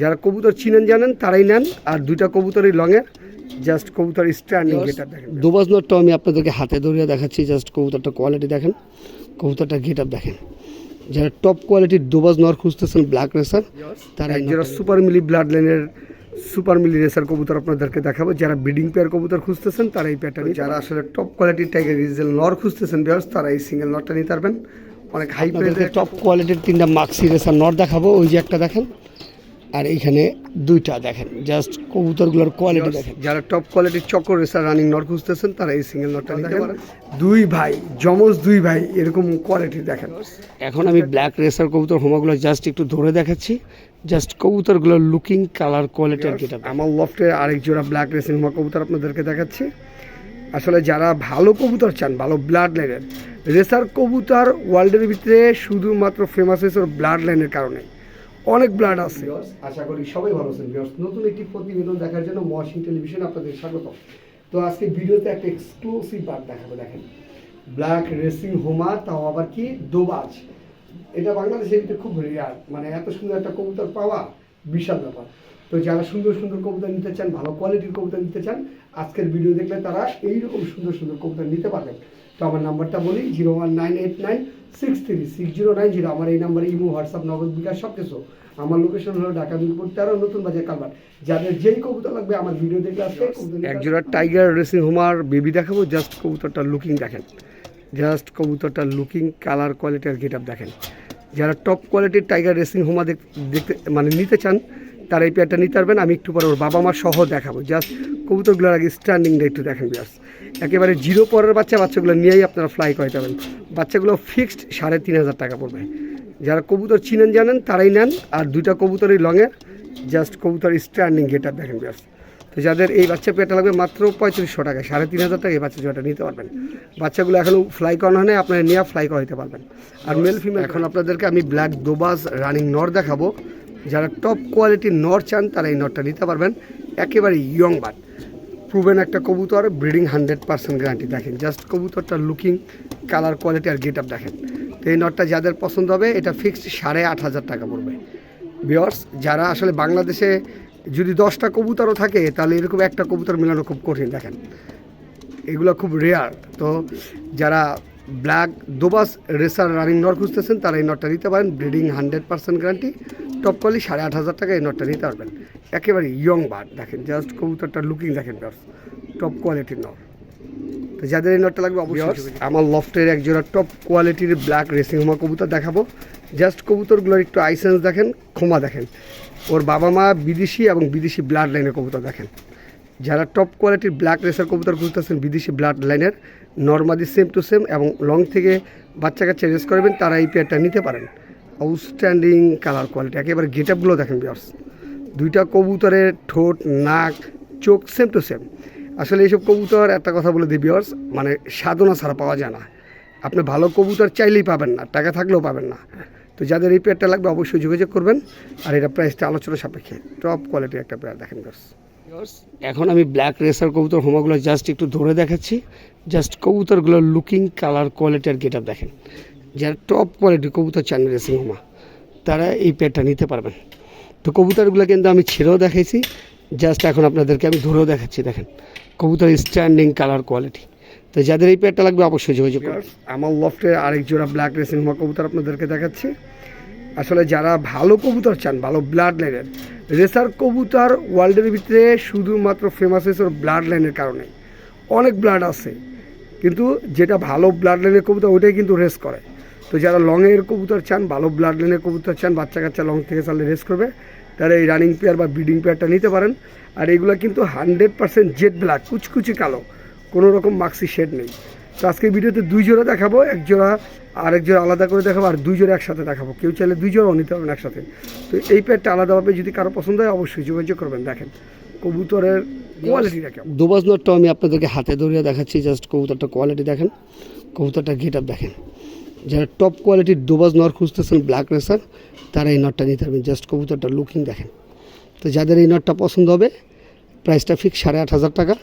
যারা কবুতর চিনেন জানেন তারাই নেন। আর দুইটা কবুতরই লংয়ের জাস্ট কবুতর স্ট্যান্ডিং গেটার দেখেন। দুবাজ নটটাও আমি আপনাদেরকে হাতে ধরিয়ে দেখাচ্ছি জাস্ট কবুতরটা কোয়ালিটি দেখেন। কবুতরটা গেট আপ দেখেন। যারা টপ কোয়ালিটির দুবাজ নর খুঁজতেছেন ব্ল্যাক রেসার তারা যারা সুপার মিলি ব্লাড লাইনের সুপার মিলি রেসার কবুতর আপনাদেরকে দেখাবো। যারা ব্রিডিং পেয়ার কবুতর খুঁজতেছেন তারা এই প্যাটার্ন যারা আসলে টপ কোয়ালিটির টাইগার রিজেল নর খুঁজতেছেন বিয়ার্স তারা এই সিঙ্গেল নরটা নিতে পারবেন। অনেক হাই প্রাইসের টপ কোয়ালিটির তিনটা মাক্সি রেসার নর দেখাবো। ওই যে একটা দেখেন আর এইখানে দুইটা দেখেন জাস্ট কবুতরগুলোর কোয়ালিটি দেখেন। যারা টপ কোয়ালিটির চক্র রেসার রানিং নট খুঁজতেছেন তারা এই সিঙ্গেল নটটা নিতে পারেন। দুই ভাই জমজ দুই ভাই এরকম কোয়ালিটি দেখেন। এখন আমি ব্ল্যাক রেসার কবুতর হোমাগুলো জাস্ট একটু ধরে দেখাচ্ছি। জাস্ট কবুতরগুলোর লুকিং কালার কোয়ালিটি আর কি এটা আমার লফটে আরেক জোড়া ব্ল্যাক রেসিং হোমা কবুতর আপনাদেরকে দেখাচ্ছি। আসলে যারা ভালো কবুতর চান ভালো ব্লাড লাইনের রেসার কবুতর ওয়ার্ল্ডের ভিতরে শুধুমাত্র ফেমাস হয়েছে ওর ব্লাড লাইনের কারণে। অনেক ব্লাড আছে। আশা করি সবাই ভালো আছেন। নতুন একটি প্রতিবেদন দেখার জন্য মহাসিং টেলিভিশন আপনাদের স্বাগত তো আজকে ভিডিওতে একটা এক্সক্লুসিভ বার দেখাবো, দেখেন। ব্ল্যাক রেসিং হোমা তাও আবার কি? দোবাজ এটা বাংলাদেশের ভিতরে খুব রেয়ার মানে এত সুন্দর একটা কবুতর পাওয়া বিশাল ব্যাপার। তো যারা সুন্দর সুন্দর কবুতর নিতে চান, ভালো কোয়ালিটির কবুতর নিতে চান, আজকের ভিডিও দেখলে তারা এইরকম সুন্দর সুন্দর কবুতর নিতে পারবেন। তো আমার নাম্বারটা বলি zero one nine eight nine six three six zero nine zero আমার এই নাম্বারে ইমো হোয়াটসঅ্যাপ নগদ বিকাশ সব কিছু আমার লোকেশন হলো ঢাকা মিরপুর তেরো নতুন বাজার কালবার যাদের যেই কবুতর লাগবে আমার ভিডিও দেখলে আসবে এক জোড়া টাইগার রেসিং হোমার বেবি দেখাবো জাস্ট কবুতরটা লুকিং দেখেন। জাস্ট কবুতরটা লুকিং কালার কোয়ালিটি আর গেট দেখেন। যারা টপ কোয়ালিটির টাইগার রেসিং হোমা দেখ- দেখতে মানে নিতে চান তারা এই পেয়ারটা নিতে পারবেন। আমি একটু পরে ওর বাবা মা সহ দেখাবো। জাস্ট কবুতরগুলোর আগে স্ট্যান্ডিংটা একটু দেখেন বিয়াস একেবারে জিরো পরের বাচ্চা বাচ্চাগুলো নিয়েই আপনারা ফ্লাই করাতে পারবেন বাচ্চাগুলো ফিক্সড সাড়ে তিন হাজার টাকা পড়বে। যারা কবুতর চিনেন, জানেন, তারাই নেন। আর দুইটা কবুতরই লংয়ের জাস্ট কবুতর স্ট্যান্ডিং গেটার দেখেন বিয়াস তো যাদের এই বাচ্চা পেয়ারটা লাগবে মাত্র পঁয়ত্রিশশো টাকা, সাড়ে তিন হাজার টাকা এই বাচ্চা জোড়াটা নিতে পারবেন। বাচ্চাগুলো এখনও ফ্লাই করানো হয় না আপনারা নিয়ে ফ্লাই করাইতে পারবেন। আর মেল ফিমেল এখন আপনাদেরকে আমি ব্ল্যাক দোবাস রানিং নর দেখাবো। যারা টপ কোয়ালিটির নর চান, তারা এই নরটা নিতে পারবেন। একেবারে ইয়ং বাট প্রুভেন একটা কবুতর ব্রিডিং হান্ড্রেড পার্সেন্ট গ্যারান্টি দেখেন জাস্ট কবুতরটার লুকিং কালার কোয়ালিটি আর গেট আপ দেখেন। তো এই নটটা যাদের পছন্দ হবে, এটা ফিক্সড সাড়ে আট হাজার টাকা পড়বে। বিয়ার্স যারা আসলে বাংলাদেশে যদি দশটা কবুতরও থাকে, তাহলে এরকম একটা কবুতর মেলানো খুব কঠিন, দেখেন। এগুলো খুব রেয়ার তো যারা ব্ল্যাক দোবাস রেসার রানিং নট খুঁজতেছেন, তারা এই নটটা নিতে পারেন breeding hundred percent guarantee top quality সাড়ে আট হাজার টাকা এই নটটা নিতে পারবেন। একেবারে ইয়ং বার্ড দেখেন জাস্ট কবুতরটা লুকিং দেখেন টপ কোয়ালিটির নট। তো যাদের এই নটটা লাগবে অবশ্যই আমার লফটের এক জোড়া টপ কোয়ালিটির ব্ল্যাক রেসিং হোমা কবুতর দেখাবো। জাস্ট কবুতরগুলোর একটু আইসেন্স দেখেন ক্ষমা দেখেন। ওর বাবা মা বিদেশি এবং বিদেশি ব্লাড লাইনের কবুতর দেখেন। যারা টপ কোয়ালিটির ব্ল্যাক রেসার কবুতর খুঁজতেছেন বিদেশি ব্লাড লাইনের নর্মালি সেম টু সেম এবং লং থেকে বাচ্চা কাচ্চা রেস করবেন তারা এই পেয়ারটা নিতে পারেন। আউটস্ট্যান্ডিং কালার কোয়ালিটি একেবারে গেট আপগুলো দেখেন বিয়ার্স দুইটা কবুতরের ঠোঁট, নাক, চোখ সেম টু সেম আসলে এইসব কবুতর, একটা কথা বলে দিই বিয়ার্স মানে সাধনা ছাড়া পাওয়া যায় না। আপনি ভালো কবুতর চাইলেই পাবেন না, টাকা থাকলেও পাবেন না। তো যাদের এই পেয়ারটা লাগবে, অবশ্যই যোগাযোগ করবেন। আর এটা প্রাইসটা আলোচনা সাপেক্ষে টপ কোয়ালিটির একটা পেয়ার দেখেন বিয়ার্স এখন আমি ব্ল্যাক রেসার কবুতর হোমাগুলো জাস্ট একটু ধরে দেখাচ্ছি। জাস্ট কবুতরগুলোর লুকিং কালার কোয়ালিটি আর গেট দেখেন। যারা টপ কোয়ালিটির কবুতর চান রেসিং হোমা তারা এই পেয়ারটা নিতে পারবেন। তো কবুতরগুলো কিন্তু আমি ছেড়েও দেখাইছি জাস্ট এখন আপনাদেরকে আমি ধরেও দেখাচ্ছি, দেখেন। কবুতর স্ট্যান্ডিং কালার কোয়ালিটি তো যাদের এই পেয়ারটা লাগবে অবশ্যই যোগাযোগ করুন। আমার লফটে আরেক জোড়া ব্ল্যাক রেসিং হোমা কবুতর আপনাদেরকে দেখাচ্ছি। আসলে যারা ভালো কবুতর চান, ভালো ব্লাড লাইনের রেসার কবুতর ওয়ার্ল্ডের ভিতরে শুধুমাত্র ফেমাস হয়েছে ব্লাড লাইনের কারণে। অনেক ব্লাড আছে, কিন্তু যেটা ভালো ব্লাড লাইনের কবুতর ওইটাই কিন্তু রেস করে। তো যারা লংয়ের কবুতর চান, ভালো ব্লাড লাইনের কবুতর চান বাচ্চা কাচ্চা লং থেকে চালে রেস করবে, তারা এই রানিং পেয়ার বা ব্রিডিং পেয়ারটা নিতে পারেন। আর এগুলো কিন্তু হান্ড্রেড পার্সেন্ট জেড ব্ল্যাক কুচকুচি কালো, কোনো রকম মাক্সি শেড নেই। তো আজকে ভিডিওতে দুই জোড়া দেখাবো, এক জোড়া আর এক জোড়া আলাদা করে দেখাবো, আর দুই জোড়া একসাথে দেখাবো। কেউ চাইলে দুই জোড়াও নিতে পারবেন একসাথে। তো এই পেয়ারটা আলাদাভাবে যদি কারও পছন্দ হয়, অবশ্যই যোগাযোগ করবেন। দেখেন, কবুতরের কোয়ালিটিটা কেমন দুবাজ আমি আপনাদেরকে হাতে ধরিয়ে দেখাচ্ছি জাস্ট কবুতরটা কোয়ালিটি দেখেন, কবুতরটা গেট আপ দেখেন। যারা টপ কোয়ালিটির দুবাজ নর খুঁজতেছেন ব্ল্যাক রেসার তারা এই নটটা নিতে পারবেন। জাস্ট কবুতরটা লুকিং দেখেন। তো যাদের এই নটটা পছন্দ হবে প্রাইসটা ফিক্স সাড়ে আট হাজার টাকা।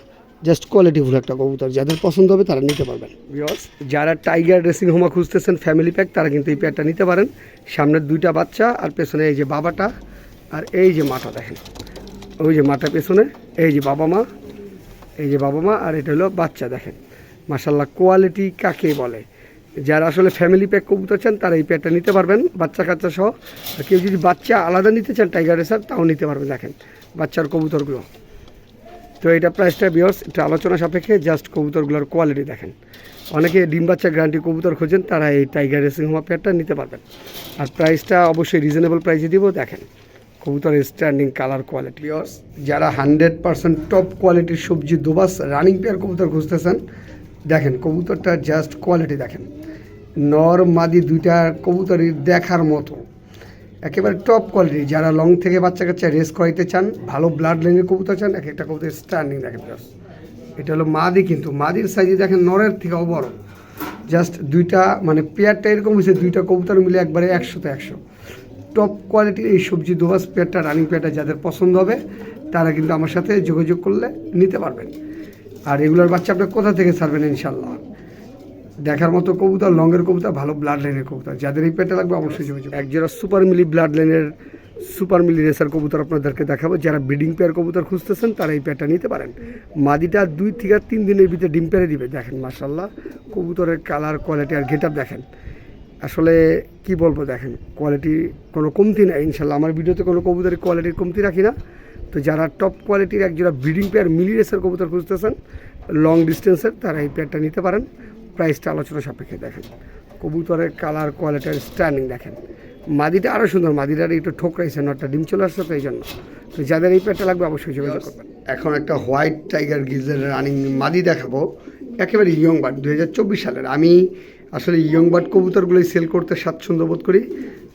জাস্ট কোয়ালিটি কোয়ালিটিফুল একটা কবুতর। যাদের পছন্দ হবে, তারা নিতে পারবেন। বিকজ যারা টাইগার রেসিং হোমা খুঁজতেছেন ফ্যামিলি প্যাক তারা কিন্তু এই প্যাকটা নিতে পারেন। সামনের দুইটা বাচ্চা, আর পেছনে এই যে বাবাটা, আর এই যে মাটা দেখেন। ওই যে মাটা পেছনে, এই যে বাবা মা, এই যে বাবা মা, আর এটা হলো বাচ্চা দেখেন। মাসাল্লাহ কোয়ালিটি কাকে বলে? যারা আসলে ফ্যামিলি প্যাক কবুতর চান, তারা এই প্যাকটা নিতে পারবেন। বাচ্চা কাচ্চা সহ। আর কেউ যদি বাচ্চা আলাদা নিতে চান টাইগার রেসার তাও নিতে পারবেন, দেখেন, বাচ্চার কবুতরগুলো। তো এটা প্রাইসটা বিয়র্স এটা আলোচনা সাপেক্ষে জাস্ট কবুতরগুলোর কোয়ালিটি দেখেন। অনেকে ডিম বাচ্চা গ্যারান্টি কবুতর খোঁজেন, তারা এই টাইগার রেসিং হোমা প্যাডটা নিতে পারবেন। আর প্রাইসটা অবশ্যই রিজনেবল প্রাইসে দিব, দেখেন, কবুতরের স্ট্যান্ডিং কালার কোয়ালিটি বিয়র্স যারা হান্ড্রেড পার্সেন্ট টপ কোয়ালিটির সবজি দুবাস রানিং পেয়ার কবুতর খুঁজতেছেন, দেখেন, কবুতরটার জাস্ট কোয়ালিটি দেখেন। নর, মাদি দুইটা কবুতরই দেখার মতো। একেবারে টপ কোয়ালিটি যারা লং থেকে বাচ্চা কাচ্চা রেস করাইতে চান, ভালো ব্লাড লাইনের কবুতর চান, এক একটা কবুতর স্ট্যান্ডিং দেখেন। এটা হলো মাদি কিন্তু। মাদির সাইজে দেখেন নরের থেকেও বড়। জাস্ট দুইটা মানে পেয়ারটা এরকম হয়েছে, দুইটা কবুতর মিলে একবারে একশোতে একশো। টপ কোয়ালিটির এই সবজি দোবাস পেয়ারটা রানিং পেয়ারটা যাদের পছন্দ হবে, তারা কিন্তু আমার সাথে যোগাযোগ করলে নিতে পারবেন। আর এগুলোর বাচ্চা আপনি কোথা থেকে ছাড়বেন ইনশাল্লাহ দেখার মতো কবুতর লঙ্গের কবুতর ভালো ব্লাড লাইনের কবুতর। যাদের এই পেটে লাগবে অবশ্যই যোগাযোগ এক জোড়া সুপার মিলি ব্লাড লাইনের সুপার মিলি রেসার কবুতর আপনাদেরকে দেখাবো। যারা ব্রিডিং পেয়ার কবুতর খুঁজতেছেন তারা এই পেয়ারটা নিতে পারেন। মাদিটা দুই থেকে তিন দিনের ভিতরে ডিম পেড়ে দিবে। দেখেন মাসাল্লাহ কবুতরের কালার কোয়ালিটি আর গেট দেখেন। আসলে কি বলব দেখেন কোয়ালিটি কোনো কমতি নাই। ইনশাল্লাহ আমার ভিডিওতে কোনো কবুতরের কোয়ালিটির কমতি রাখি না। তো যারা টপ কোয়ালিটির একজোড়া ব্রিডিং পেয়ার মিলি রেসের কবুতর খুঁজতেছেন লং ডিস্টেন্সের তারা এই পেয়ারটা নিতে পারেন। প্রাইসটা আলোচনা সাপেক্ষে দেখেন। কবুতরের কালার কোয়ালিটির স্ট্যান্ডিং দেখেন। মাদিটা আরও সুন্দর মাদিটার একটু ঠোকরাইছে নটটা ডিম চলে আসছে তো এই জন্য। তো যাদের এই পেয়ারটা লাগবে অবশ্যই যোগাযোগ করবেন। এখন একটা হোয়াইট টাইগার গিজের রানিং মাদি দেখাবো। একেবারে ইয়ং বার্ড দু হাজার চব্বিশ সালের। আমি আসলে ইয়ং বার্ড কবুতরগুলোই সেল করতে স্বাচ্ছন্দ্য বোধ করি।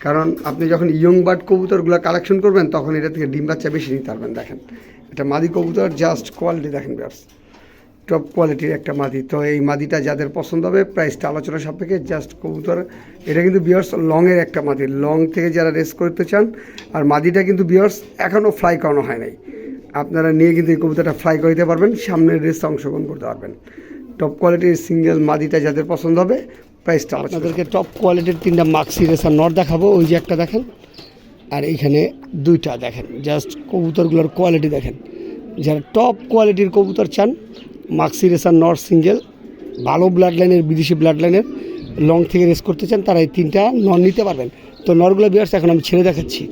কারণ আপনি যখন ইয়ং বার্ড কবুতরগুলো কালেকশন করবেন তখন এটা থেকে ডিম বাচ্চা বেশি নিতে পারবেন দেখেন। এটা মাদি কবুতর জাস্ট কোয়ালিটি দেখেন ব্যাস টপ কোয়ালিটির একটা মাদি। তো এই মাদিটা যাদের পছন্দ হবে প্রাইসটা আলোচনা সাপেক্ষে জাস্ট কবুতর। এটা কিন্তু বিয়ার্স লংয়ের একটা মাদি। লং থেকে যারা রেস করতে চান, আর মাদিটা কিন্তু বিয়ার্স এখনও ফ্লাই করানো হয় নাই। আপনারা নিয়ে কিন্তু এই কবুতরটা ফ্লাই করে দিতে পারবেন, সামনের রেসে অংশগ্রহণ করতে পারবেন। টপ কোয়ালিটির সিঙ্গেল মাদিটা যাদের পছন্দ হবে প্রাইসটা আপনাদেরকে টপ কোয়ালিটির তিনটা মাক্সি রেসার নট দেখাবো, ওই যে একটা দেখেন। আর এইখানে দুইটা দেখেন জাস্ট কবুতরগুলোর কোয়ালিটি দেখেন। যারা টপ কোয়ালিটির কবুতর চান মাক্সি রেসার নর সিঙ্গেল ভালো ব্লাড লাইনের বিদেশি ব্লাড লাইনের লং থেকে রেস করতে চান, তারা এই তিনটা নর নিতে পারবেন। তো নরগুলো বিয়ার্স এখন আমি ছেড়ে দেখাচ্ছি।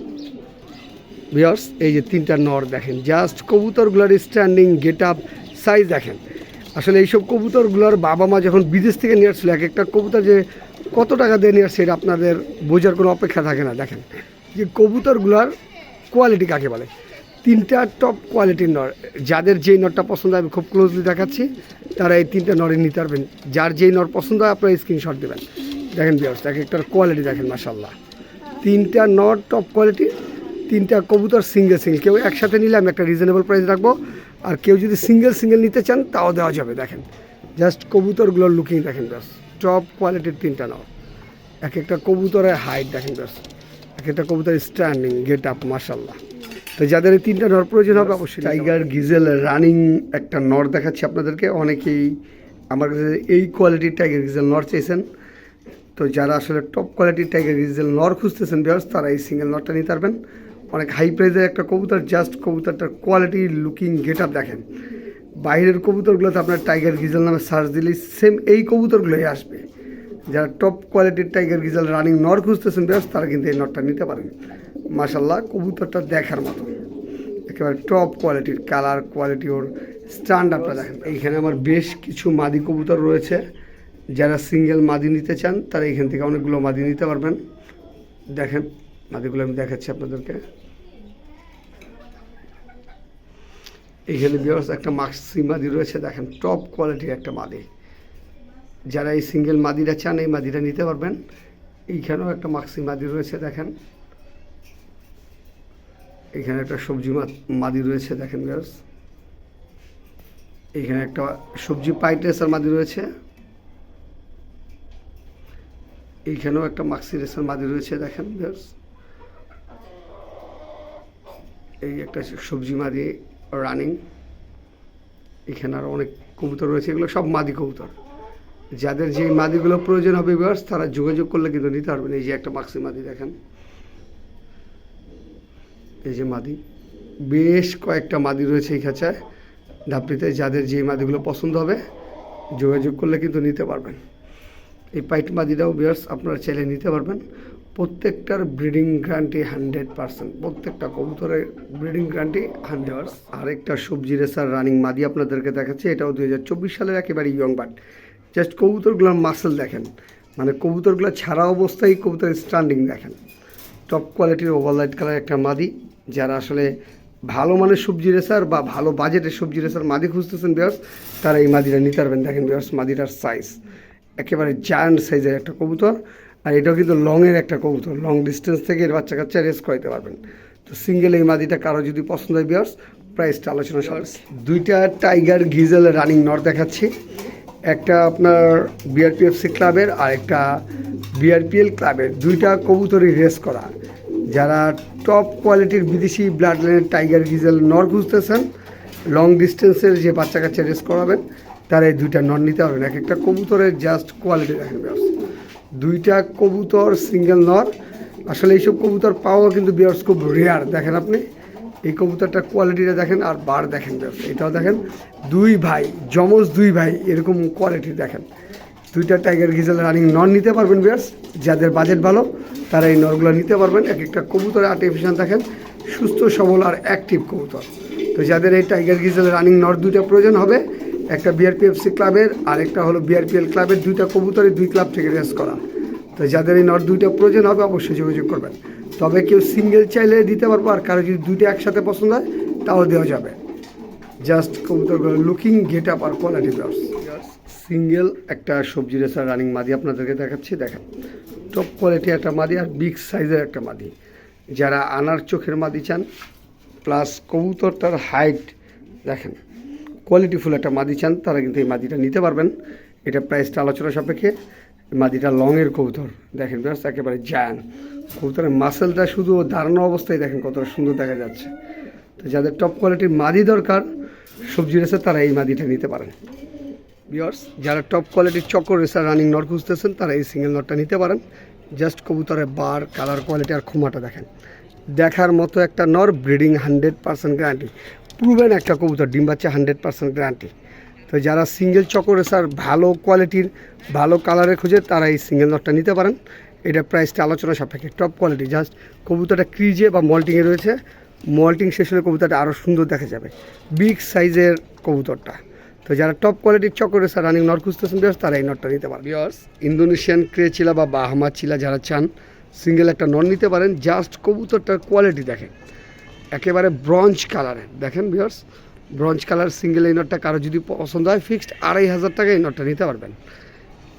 বিয়ার্স এই যে তিনটা নর দেখেন জাস্ট কবুতরগুলোর স্ট্যান্ডিং গেট আপ সাইজ দেখেন। আসলে এইসব কবুতরগুলোর বাবা মা যখন বিদেশ থেকে নিয়ে আসছিল, এক একটা কবুতর যে কত টাকা দিয়ে নিয়ে আসছে এটা আপনাদের বোঝার কোনো অপেক্ষা থাকে না। দেখেন, যে কবুতরগুলোর কোয়ালিটি কাকে বলে? তিনটা টপ কোয়ালিটির নর যাদের যেই নরটা পছন্দ আমি খুব ক্লোজলি দেখাচ্ছি, তারা এই তিনটা নরে নিতে পারবেন। যার যেই নর পছন্দ হয়, আপনারা স্ক্রিনশট দেবেন। দেখেন বিয়ার্স এক একটার কোয়ালিটি দেখেন মাসাল্লাহ তিনটা নট টপ কোয়ালিটি তিনটা কবুতর সিঙ্গেল সিঙ্গেল কেউ একসাথে নিলে আমি একটা রিজনেবল প্রাইস রাখব। আর কেউ যদি সিঙ্গেল সিঙ্গেল নিতে চান, তাও দেওয়া যাবে, দেখেন। জাস্ট কবুতরগুলোর লুকিং দেখেন ব্যাস টপ কোয়ালিটির তিনটা নট এক একটা কবুতরের হাইট দেখেন ব্যাস এক একটা কবুতরের স্ট্যান্ডিং গেট আপ মার্শাল্লাহ তো যাদের এই তিনটা নর প্রয়োজন হবে অবশ্যই টাইগার গিজেল রানিং একটা নর দেখাচ্ছি আপনাদেরকে। অনেকেই আমার কাছে এই কোয়ালিটির টাইগার গিজেল নর চেয়েছেন তো যারা আসলে টপ কোয়ালিটির টাইগার গিজেল নর খুঁজতেছেন বিয়ার্স তারা এই সিঙ্গেল নরটা নিতে পারবেন। অনেক হাই প্রাইজের একটা কবুতর জাস্ট কবুতরটার কোয়ালিটি লুকিং গেট আপ দেখেন। বাইরের কবুতরগুলোতে আপনার টাইগার গিজেল নামে সার্চ দিলেই সেম এই কবুতরগুলোই আসবে। যারা টপ কোয়ালিটির টাইগার গিজেল রানিং নর খুঁজতেছেন বিয়ার্স তারা কিন্তু এই নরটা নিতে পারেন। মাসাল্লাহ কবুতরটা দেখার মতো। একেবারে টপ কোয়ালিটির কালার কোয়ালিটি ওর স্ট্যান্ড আপনারা দেখেন। এইখানে আমার বেশ কিছু মাদি কবুতর রয়েছে। যারা সিঙ্গেল মাদি নিতে চান, তারা এখান থেকে অনেকগুলো মাদি নিতে পারবেন। দেখেন, মাদিগুলো আমি দেখাচ্ছি আপনাদেরকে। এইখানে বিয়ার্স একটা মাক্সি মাদি রয়েছে, দেখেন টপ কোয়ালিটির একটা মাদি। যারা এই সিঙ্গেল মাদিটা চান, এই মাদিটা নিতে পারবেন। এইখানেও একটা মাক্সি মাদি রয়েছে, দেখেন। এখানে একটা সবজি মাদি রয়েছে, দেখেন গাছ এখানে একটা সবজি পাইটেসার মাদি রয়েছে। এইখানেও একটা মাক্সি রেসার মাদি রয়েছে, দেখেন গাছ এই একটা সবজি মাদি রানিং এখানে আরও অনেক কবুতর রয়েছে, এগুলো সব মাদি কবুতর। যাদের যে মাদিগুলো প্রয়োজন হবে বিয়ার্স তারা যোগাযোগ করলে কিন্তু নিতে পারবেন। এই যে একটা মাক্সি মাদি, দেখেন। এই যে মাদি, বেশ কয়েকটা মাদি রয়েছে এই খাঁচায়। ধাপড়িতে যাদের যে মাদিগুলো পছন্দ হবে, যোগাযোগ করলে কিন্তু নিতে পারবেন। এই পাইট মাদিটাও বিয়ার্স আপনারা চাইলে নিতে পারবেন। প্রত্যেকটার ব্রিডিং গ্রান্টি হান্ড্রেড পার্সেন্ট প্রত্যেকটা কবুতরের ব্রিডিং গ্রান্টি হান্ড্রেড আরেকটা সবজি রেসার রানিং মাদি আপনাদেরকে দেখাচ্ছি, এটাও দুই হাজার চব্বিশ সালের একেবারে ইয়ং বাট জাস্ট কবুতরগুলোর মাসেল দেখেন। মানে কবুতরগুলো ছাড়া অবস্থায় কবুতরের স্ট্যান্ডিং দেখেন। টপ কোয়ালিটির ওভারলাইট কালার একটা মাদি। যারা আসলে ভালো মানের সবজি রেসার বা ভালো বাজেটের সবজি রেসার মাদি খুঁজতেছেন বিয়ার্স তারা এই মাদিটা নিতে পারবেন। দেখেন বিয়ার্স মাদিটার সাইজ একেবারে জায়ান্ট সাইজের একটা কবুতর, আর এটাও কিন্তু লংয়ের একটা কবুতর। লং ডিস্টেন্স থেকে এর বাচ্চা কাচ্চা রেস করাইতে পারবেন। তো সিঙ্গেল এই মাদিটা কারও যদি পছন্দ হয় বিয়ার্স প্রাইসটা আলোচনা সবার দুইটা টাইগার গিজেল রানিং নর দেখাচ্ছি। একটা আপনার বিআরপিএফসি ক্লাবের আর একটা বিআরপিএল ক্লাবের দুইটা কবুতরই রেস করা। যারা টপ কোয়ালিটির বিদেশি ব্লাড লাইনের টাইগার গিজেল নর খুঁজতেছেন। লং ডিস্টেন্সের যে বাচ্চা কাচ্চা রেস করাবেন, তারা এই দুইটা নর নিতে পারবেন। এক একটা কবুতরের জাস্ট কোয়ালিটি দেখেন দুইটা কবুতর সিঙ্গেল নর। আসলে এইসব কবুতর পাওয়া কিন্তু বিয়ার্স খুব রেয়ার দেখেন আপনি। এই কবুতরটা কোয়ালিটিটা দেখেন আর বার দেখেন এটাও দেখেন, দুই ভাই, যমজ দুই ভাই এরকম কোয়ালিটি দেখেন। দুইটা টাইগার গিজেল রানিং নর নিতে পারবেন বিয়ার্স যাদের বাজেট ভালো, তারা এই নরগুলো নিতে পারবেন। এক একটা কবুতরের আর্টিফিশিয়াল দেখেন, সুস্থ, সবল আর অ্যাক্টিভ কবুতর। তো যাদের এই টাইগার গিজেল রানিং নর দুইটা প্রয়োজন হবে, একটা বিআরপিএফসি ক্লাবের আর একটা হলো বিআরপিএল ক্লাবের দুইটা কবুতরই দুই ক্লাব থেকে রেস করা। তো যাদের এই নট দুইটা প্রয়োজন হবে, অবশ্যই যোগাযোগ করবেন। তবে কেউ সিঙ্গেল চাইলে দিতে পারব, আর কারও যদি দুইটা একসাথে পছন্দ হয়, তাও দেওয়া যাবে। জাস্ট কবুতরগুলো লুকিং গেট আপ আর কোয়ালিটি ব্লাউজ সিঙ্গেল একটা সবজি রেসার রানিং মাদি আপনাদেরকে দেখাচ্ছি, দেখেন। টপ কোয়ালিটি একটা মাদি আর বিগ সাইজের একটা মাদি। যারা আনার চোখের মাদি চান প্লাস কবুতরটার হাইট দেখেন কোয়ালিটিফুল একটা মাদি চান, তারা কিন্তু এই মাদিটা নিতে পারবেন। এটা প্রাইসটা আলোচনা সাপেক্ষে, মাদিটা লংয়ের কবুতর। দেখেন ব্যাস একেবারে জায়ান কবুতরের মাসেলটা শুধু দাঁড়ানো অবস্থায় দেখেন কতটা সুন্দর দেখা যাচ্ছে। তো যাদের টপ কোয়ালিটির মাদি দরকার, সবজি রেসে তারা এই মাদিটা নিতে পারেন। বিয়ার্স যারা টপ কোয়ালিটির চক্কর রেসার রানিং নট খুঁজতেছেন, তারা এই সিঙ্গেল নটটা নিতে পারেন। জাস্ট কবুতরের বার কালার কোয়ালিটি আর ক্ষমাটা দেখেন। দেখার মতো একটা নর breeding hundred percent guarantee proven একটা কবুতর, ডিম বাচ্চা হান্ড্রেড পার্সেন্ট গ্যারান্টি তো যারা সিঙ্গেল চক্কর রেসার ভালো কোয়ালিটির ভালো কালারের খুঁজে, তারা এই সিঙ্গেল নটটা নিতে পারেন। এটা প্রাইসটা আলোচনা সাপেক্ষে। টপ কোয়ালিটি জাস্ট কবুতরটা ক্রিজে বা মল্টিংয়ে রয়েছে। মল্টিং শেষ হলে কবুতরটা আরও সুন্দর দেখা যাবে। বিগ সাইজের কবুতরটা। তো যারা টপ কোয়ালিটির চক্কর রেসার রানিং নট খুঁজতেছেন বিয়ার্স তারা এই নটটা নিতে পারেন। বিয়ার্স ইন্দোনেশিয়ান ক্রে চিলা বা বাহামা চিলা যারা চান সিঙ্গেল একটা নট নিতে পারেন জাস্ট কবুতরটার কোয়ালিটি দেখেন। একেবারে ব্রঞ্জ কালারের দেখেন ভিওর্স ব্রঞ্জ কালার সিঙ্গেল এই নটটা কারও যদি পছন্দ হয় ফিক্সড আড়াই হাজার টাকা এই নটটা নিতে পারবেন।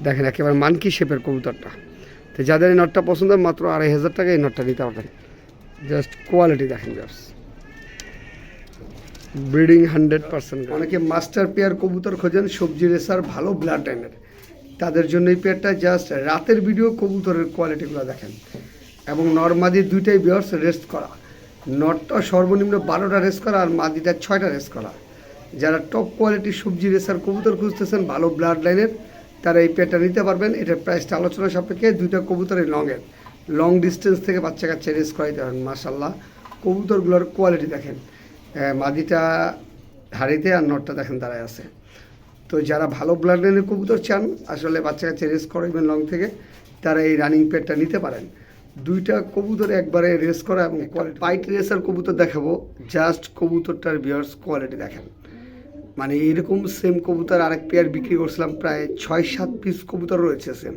দেখেন একেবারে মানকি শেপের কবুতরটা। তো যাদের এই নটটা পছন্দ হয় মাত্র আড়াই হাজার টাকা এই নটটা নিতে পারবেন। জাস্ট কোয়ালিটি দেখেন ভিওর্স ব্রিডিং হান্ড্রেড পার্সেন্ট অনেকে মাস্টার পেয়ার কবুতর খোঁজেন, সবজি রেসার, ভালো ব্লাড টাইনের তাদের জন্য এই পেয়ারটা জাস্ট রাতের ভিডিও কবুতরের কোয়ালিটিগুলো দেখেন। এবং নর্মাদি দুইটাই বিয়ার্স রেস্ট করা। নটটা সর্বনিম্ন বারোটা রেস করা আর মাদিটা ছয়টা রেস করা। যারা টপ কোয়ালিটির সবজি রেসার কবুতর খুঁজতেছেন, ভালো ব্লাড লাইনের তারা এই পেয়ারটা নিতে পারবেন। এটার প্রাইসটা আলোচনা সাপেক্ষে দুইটা কবুতরের লংয়ের লং ডিস্টেন্স থেকে বাচ্চা কাচ্চা রেস করাইতে পারেন মাসাল্লাহ কবুতরগুলোর কোয়ালিটি দেখেন। মাদিটা হাড়িতে আর নটটা দেখেন দাঁড়ায় আছে। তো যারা ভালো ব্লাড লাইনের কবুতর চান আসলে বাচ্চা কাচ্চা রেস করাইবেন লং থেকে তারা এই রানিং পেয়ারটা নিতে পারেন। দুইটা কবুতর একবারে রেস করা এবং পাইট রেসার কবুতর দেখাবো জাস্ট কবুতরটার বিয়ার্স কোয়ালিটি দেখেন। মানে এরকম সেম কবুতর আরেক পেয়ার বিক্রি করছিলাম প্রায় ছয় সাত পিস কবুতর রয়েছে সেম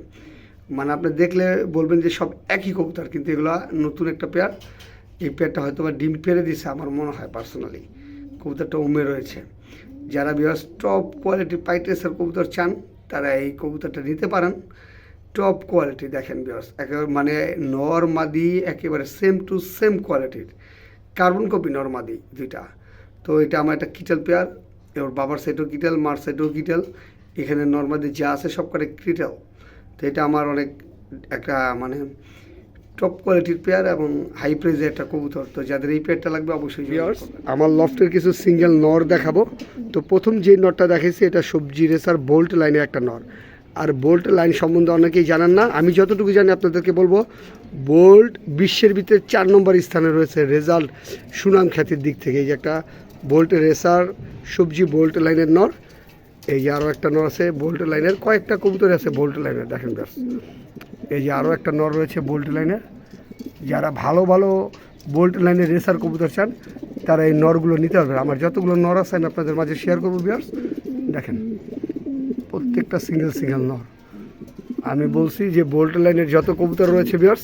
মানে আপনি দেখলে বলবেন যে সব একই কবুতর কিন্তু এগুলো নতুন একটা পেয়ার এই পেয়ারটা হয়তো বা ডিম পেরে দিছে আমার মনে হয় পার্সোনালি কবুতরটা উমে রয়েছে। যারা বিয়ার্স টপ কোয়ালিটি পাইট রেসার কবুতর চান, তারা এই কবুতরটা নিতে পারেন। টপ কোয়ালিটি দেখেন বিয়ার্স একেবারে মানে নরমাদি, একেবারে সেম টু সেম কোয়ালিটির কার্বন কপি নরমাদি দুইটা। তো এটা আমার একটা কিটেল পেয়ার ওর বাবার সাইডও কিটেল, মার সাইডও কিটেল। এখানে নর্মাদি যা আছে সব করে কিটেল। তো এটা আমার অনেক একটা মানে টপ কোয়ালিটির পেয়ার এবং হাই প্রাইজের একটা কবুতর। তো যাদের এই পেয়ারটা লাগবে অবশ্যই ভিউয়ার্স আমার লফটের কিছু সিঙ্গেল নর দেখাবো। তো প্রথম যে নরটা দেখেছি এটা সবজি রেসার বোল্ট লাইনের একটা নর। আর বোল্ট লাইন সম্বন্ধে অনেকেই জানেন না। আমি যতটুকু জানি আপনাদেরকে বলব বোল্ট বিশ্বের ভিতরে চার নম্বর স্থানে রয়েছে রেজাল্ট সুনাম খ্যাতির দিক থেকে। এই যে একটা বোল্ট রেসার সবজি বোল্ট লাইনের নর। এই যে আরও একটা নর আছে বোল্ট লাইনের কয়েকটা কবুতর আছে বোল্ট লাইনের দেখেন ব্যাস এই যে আরও একটা নর রয়েছে বোল্ট লাইনের যারা ভালো ভালো বোল্ট লাইনের রেসার কবুতর চান, তারা এই নরগুলো নিতে পারবে। আমার যতগুলো নর আছে, আমি আপনাদের মাঝে শেয়ার করব বিয়ার্স দেখেন, প্রত্যেকটা সিঙ্গেল সিঙ্গেল নর। আমি বলছি যে বোল্ট লাইনের যত কবুতর রয়েছে বিয়ার্স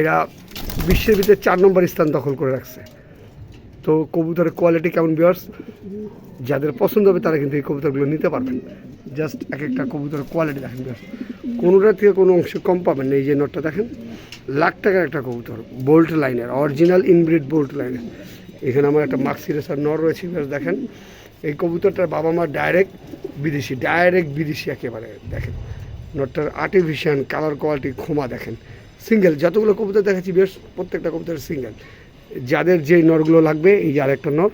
এরা বিশ্বের ভিতরে চার নম্বর স্থান দখল করে রাখছে। তো কবুতরের কোয়ালিটি কেমন বিয়ার্স যাদের পছন্দ হবে, তারা কিন্তু এই কবুতরগুলো নিতে পারবেন। জাস্ট এক একটা কবুতরের কোয়ালিটি দেখেন বিয়ার্স কোনোটা থেকে কোনো অংশ কম পাবেন না, এই যে নটটা দেখেন। লাখ টাকার একটা কবুতর বোল্ট লাইনের অরিজিনাল ইনব্রিড বোল্ট লাইনের এখানে আমার একটা মাক্সি রেসার নর রয়েছে দেখেন। এই কবুতরটার বাবা মা ডাইরেক্ট বিদেশি ডাইরেক্ট বিদেশি একেবারে, দেখেন। নটটার আর্টিফিশিয়াল কালার কোয়ালিটি ক্ষমা দেখেন। সিঙ্গেল যতগুলো কবুতর দেখাচ্ছি, বেশ, প্রত্যেকটা কবুতর সিঙ্গেল যাদের যে নরগুলো লাগবে, এই যে আরেকটা নর।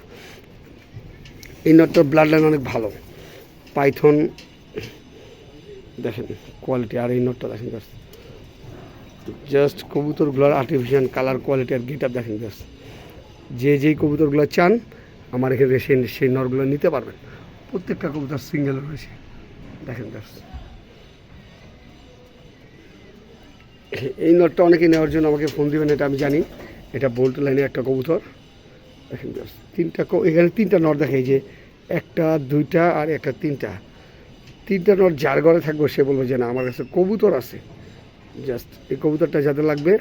এই নটটার ব্লাড লাইন অনেক ভালো। পাইথন, দেখেন। কোয়ালিটি আর এই নটটা দেখেন জাস্ট জাস্ট কবুতরগুলোর আর্টিফিশিয়াল কালার কোয়ালিটি আর গেট দেখেন জাস্ট যে যেই কবুতরগুলো চান, আমার এখানে সেই সেই নরগুলো নিতে পারবেন। প্রত্যেকটা কবুতর সিঙ্গেল রয়েছে দেখেন জাস্ট এই নটটা অনেকে নেওয়ার জন্য আমাকে ফোন দিবেন, এটা আমি জানি। এটা বোল্ট লাইনে একটা কবুতর। দেখেন তিনটা এখানে তিনটা নট দেখে যে একটা, দুইটা আর একটা তিনটা। তিনটা নট যার ঘরে থাকব, সে বলব যে না, আমার কাছে কবুতর আছে। জাস্ট এই কবুতরটা যাদের লাগবে,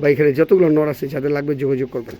বা এখানে যতগুলো নর আছে, যাদের লাগবে যোগাযোগ করবেন।